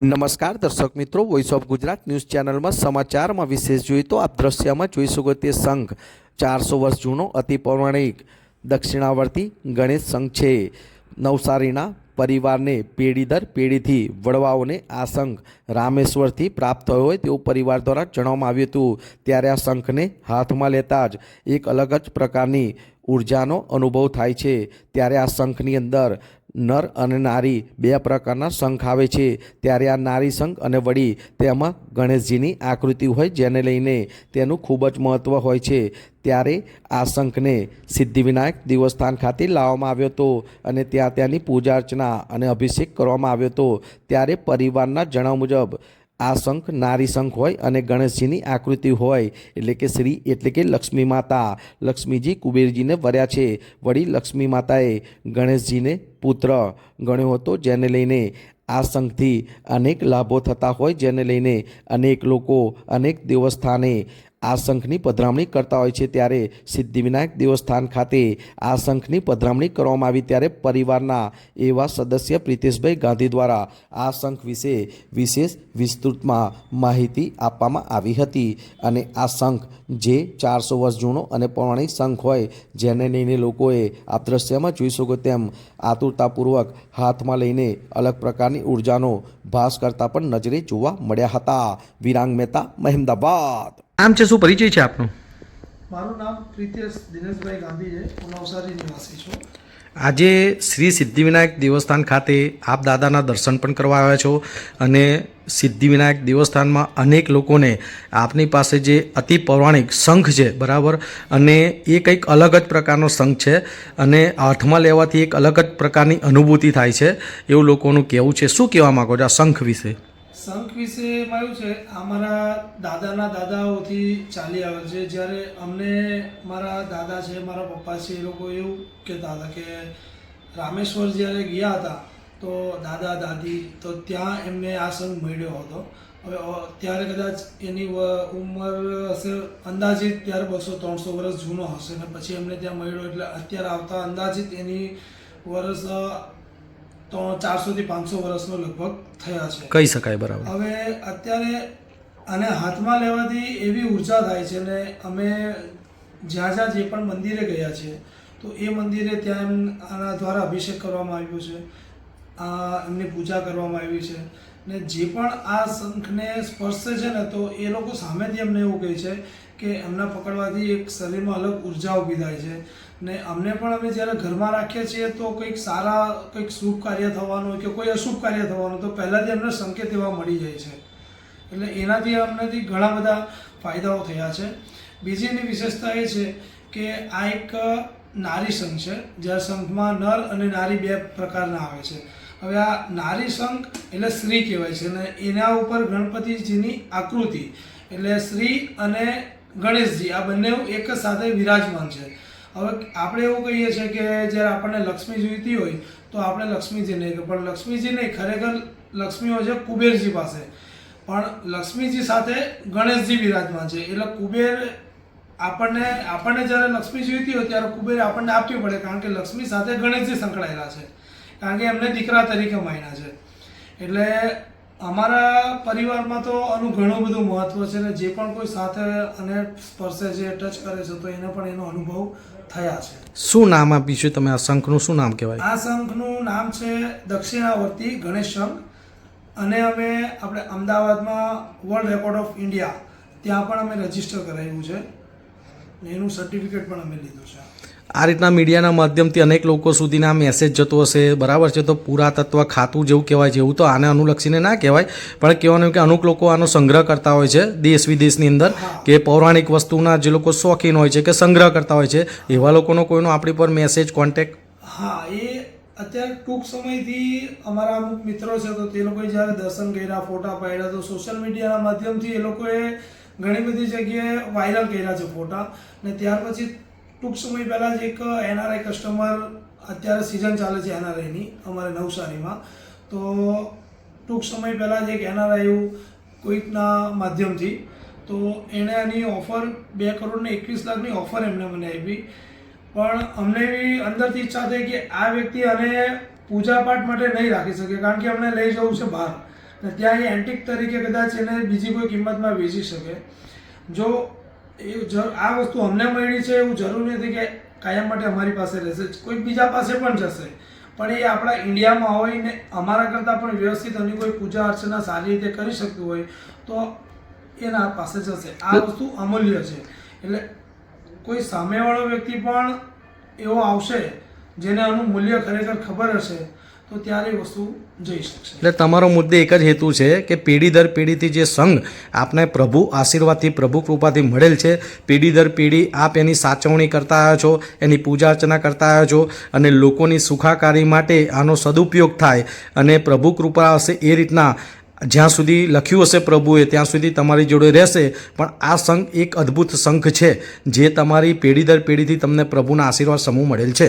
નમસ્કાર, દર્શક મિત્રો વોઇસ ઓફ ગુજરાત ન્યૂઝ ચેનલમાં સમાચારમાં વિશેષ જોઈએ તો આપ દ્રશ્યમાં જોઈ શકો તે સંઘ, ચારસો વર્ષ જૂનો, અતિ પૌરાણિક, દક્ષિણાવર્તી ગણેશ સંઘ છે. નવસારીના પરિવારને પેઢી દર પેઢીથી વડવાઓને આ સંઘ રામેશ્વરથી પ્રાપ્ત થયો હોય તેવું પરિવાર દ્વારા જણાવવામાં આવ્યું હતું. ત્યારે આ શંખને હાથમાં લેતા જ એક અલગ જ પ્રકારની ઉર્જાનો અનુભવ થાય છે. ત્યારે આ શંખની અંદર નર અને નારી બે પ્રકારના શંખ આવે છે. ત્યારે આ નારી શંખ અને વળી તેમાં ગણેશજીની આકૃતિ હોય જેને લઈને તેનું ખૂબ જ મહત્ત્વ હોય છે. ત્યારે આ શંખને સિદ્ધિવિનાયક દેવસ્થાન ખાતે લાવવામાં આવ્યો હતો અને ત્યાં ત્યાંની પૂજા અર્ચના અને અભિષેક કરવામાં આવ્યો હતો. ત્યારે પરિવારના જણાવ મુજબ આ શંખ નારી શંખ હોય અને ગણેશજીની આકૃતિ હોય. એટલે કે શ્રી એટલે કે લક્ષ્મી માતા. લક્ષ્મીજી કુબેરજીને વર્યા છે. વળી લક્ષ્મી માતાએ ગણેશજીને પુત્ર ગણ્યો હતો જેને લઈને આ શંખથી અનેક લાભો થતા હોય, જેને લઈને અનેક લોકો અનેક દેવસ્થાને આ શંખની પધરામણી કરતા હોય છે ત્યારે સિદ્ધિવિનાયક દેવસ્થાન ખાતે આ શંખની પધરામણી કરવામાં આવી ત્યારે પરિવારના એવા સદસ્ય પ્રિતેશભાઈ ગાંધી દ્વારા આ શંખ વિશે વિશેષ વિસ્તૃતમાં માહિતી આપવામાં આવી હતી અને આ શંખ જે ચારસો વર્ષ જૂનો અને પૌરાણિક શંખ હોય જેને લઈને લોકોએ આ દ્રશ્યમાં જોઈ શકો તેમ આતુરતાપૂર્વક હાથમાં લઈને અલગ પ્રકારની ઉર્જાનો ભાસ કરતા પણ નજરે જોવા મળ્યા હતા. વિરાંગ મહેતા મહેમદાબાદ નામ છે શું પરિચય છે આપનો? મારું નામ પ્રિતેશ દિનેશભાઈ ગાંધી છે હું નવસારી નિવાસી છું. આજે શ્રી સિદ્ધિવિનાયક દેવસ્થાન ખાતે આપ દાદાના દર્શન પણ કરવા આવ્યા છો અને સિદ્ધિવિનાયક દેવસ્થાનમાં અનેક લોકોને આપની પાસે જે અતિ પૌરાણિક શંખ છે બરાબર? અને એ કંઈક અલગ જ પ્રકારનો શંખ છે અને હાથમાં લેવાથી એક અલગ જ પ્રકારની અનુભૂતિ થાય છે એવું લોકોનું કહેવું છે. શું કહેવા માગો છો આ શંખ વિશે? શંખ વિશે એવું છે, અમારા દાદાના દાદાઓથી ચાલી આવે છે. જ્યારે અમને મારા દાદા છે, મારા પપ્પા છે, એ લોકો એવું કહેતા હતા કે રામેશ્વર જ્યારે ગયા હતા, તો દાદા, દાદી, તો ત્યાં એમને આ શંખ મળ્યો હતો. હવે ત્યારે કદાચ એની ઉંમર હશે, અંદાજિત ત્યારે બસો, ત્રણસો વર્ષ જૂનો હશે ને પછી એમને ત્યાં મળ્યો, એટલે અત્યારે આવતા અંદાજિત એની વર્ષ તો ચારસોથી પાંચસો વર્ષનો લગભગ થયા છે. કહી શકાય બરાબર. હવે અત્યારે આને હાથમાં લેવાથી એવી ઊર્જા થાય છે ને અમે જ્યાં જ્યાં જે પણ મંદિરે ગયા છીએ તો એ મંદિરે ત્યાં એમ આના દ્વારા અભિષેક કરવામાં આવ્યો છે આ એમની પૂજા કરવામાં આવી છે. ને જે પણ આ શંખને સ્પર્શે છે ને, તો એ લોકો સામેથી અમને એવું કહે છે કે એમના પકડવાથી એક શરીરમાં અલગ ઊર્જા ઊભી થાય છે. ને અમને પણ અમે જ્યારે ઘરમાં રાખીએ છીએ તો કંઈક સારા, કંઈક શુભ કાર્ય થવાનું કે કોઈ અશુભ કાર્ય થવાનું તો પહેલાંથી અમને સંકેત એવા મળી જાય છે. એટલે એનાથી અમનેથી ઘણા બધા ફાયદાઓ થયા છે. બીજી એની વિશેષતા એ છે કે આ એક નારી સંઘ છે, જ્યાં સંઘમાં નર અને નારી બે પ્રકારના આવે છે. હવે આ નારી શંખ એટલે સ્ત્રી કહેવાય છે અને એના ઉપર ગણપતિજીની આકૃતિ. એટલે શ્રી અને ગણેશજી, આ બંને એક જ સાથે વિરાજમાન છે. હવે આપણે એવું કહીએ છીએ કે જ્યારે આપણને લક્ષ્મી જોઈતી હોય, તો આપણે લક્ષ્મીજી નહીં પણ લક્ષ્મીજી નહીં, ખરેખર લક્ષ્મી હોય છે કુબેરજી પાસે. પણ લક્ષ્મીજી સાથે ગણેશજી વિરાજમાન છે. એટલે કુબેર આપણને આપણને જ્યારે લક્ષ્મી જોઈતી હોય, ત્યારે કુબેર આપણને આપવી પડે, કારણ કે લક્ષ્મી સાથે ગણેશજી સંકળાયેલા છે. કારણ કે એમને દીકરા તરીકે માન્યા છે. એટલે અમારા પરિવારમાં તો આનું ઘણું બધું મહત્વ છે ને જે પણ કોઈ સાથે અને સ્પર્શે છે ટચ કરે છે તો એને પણ એનો અનુભવ થયા છે. શું નામ આપ્યું છે તમે આ શંખનું શું નામ કહેવાય? આ શંખનું નામ છે દક્ષિણાવર્તી ગણેશ શંખ. અને અમે આપણે અમદાવાદમાં વર્લ્ડ રેકોર્ડ ઓફ ઇન્ડિયા ત્યાં પણ અમે રજિસ્ટર કરાવ્યું છે. એનું સર્ટિફિકેટ પણ અમે લીધું છે. આ રીતના મીડિયાના માધ્યમથી અનેક લોકો સુધીના મેસેજ જતો હશે. બરાબર છે? તો પુરાતત્વ ખાતું જેવું કહેવાય છે. એવું તો આને અનુલક્ષીને ના કહેવાય. પણ કહેવાનું કે અમુક લોકો આનો સંગ્રહ કરતા હોય છે દેશ વિદેશની અંદર કે પૌરાણિક વસ્તુના જે લોકો શોખીન હોય છે કે સંગ્રહ કરતા હોય છે. એવા લોકોનો કોઈનો આપણી પર મેસેજ કોન્ટેક્ટ હા, એ અત્યારે ટૂંક સમયથી અમારા અમુક મિત્રો છે તો તે લોકોએ જ્યારે દર્શન કર્યા, ફોટા પાડ્યા, તો સોશિયલ મીડિયાના માધ્યમથી એ લોકોએ ઘણી બધી જગ્યાએ વાયરલ કર્યા છે ફોટા. ને ત્યાર પછી ટૂંક સમય પહેલાં જ એક એનઆરઆઈ કસ્ટમર અત્યારે સિઝન ચાલે છે એનઆરઆઈની અમારે નવસારીમાં. તો ટૂંક સમય પહેલાં જ એક એનઆરઆઈ કોઈકના માધ્યમથી, તો એણે આની ઓફર બે કરોડને એકવીસ લાખની ઓફર એમને મને આપી. પણ અમને એવી અંદરથી ઈચ્છા થઈ કે આ વ્યક્તિ અને પૂજા પાઠ માટે નહીં રાખી શકે, કારણ કે અમને લઈ જવું છે બહાર. ને ત્યાં એ એન્ટિક તરીકે કદાચ એને બીજી કોઈ કિંમતમાં વેચી શકે. જો એ જ- આ વસ્તુ અમને મળી છે એવું જરૂરી નથી કે કાયમ માટે અમારી પાસે રહેશે. કોઈ બીજા પાસે પણ જશે. પણ એ આપણા ઇન્ડિયામાં હોય ને અમારા કરતાં પણ વ્યવસ્થિત અને કોઈ પૂજા અર્ચના સારી રીતે કરી શકતું હોય તો એના પાસે જશે. આ વસ્તુ અમૂલ્ય છે. એટલે કોઈ સામેવાળો વ્યક્તિ પણ એવો આવશે જેને આનું મૂલ્ય ખરેખર ખબર હશે તો ત્યારે વસ્તુ જઈ શકશે. એટલે તમારો મુદ્દે એક જ હેતુ છે કે પેઢી દર પેઢીથી જે સંઘ આપને પ્રભુ આશીર્વાદથી પ્રભુ કૃપાથી મળેલ છે પેઢી દર પેઢી આપ એની સાચવણી કરતા આવ્યા છો એની પૂજા અર્ચના કરતા આવ્યા છો અને લોકોની સુખાકારી માટે આનો સદુપયોગ થાય અને પ્રભુ કૃપા હશે એ રીતના જ્યાં સુધી લખ્યું હશે પ્રભુએ ત્યાં સુધી તમારી જોડે રહેશે. પણ આ સંઘ એક અદ્ભુત સંઘ છે જે તમારી પેઢી દર પેઢીથી તમને પ્રભુના આશીર્વાદ સમૂહ મળેલ છે.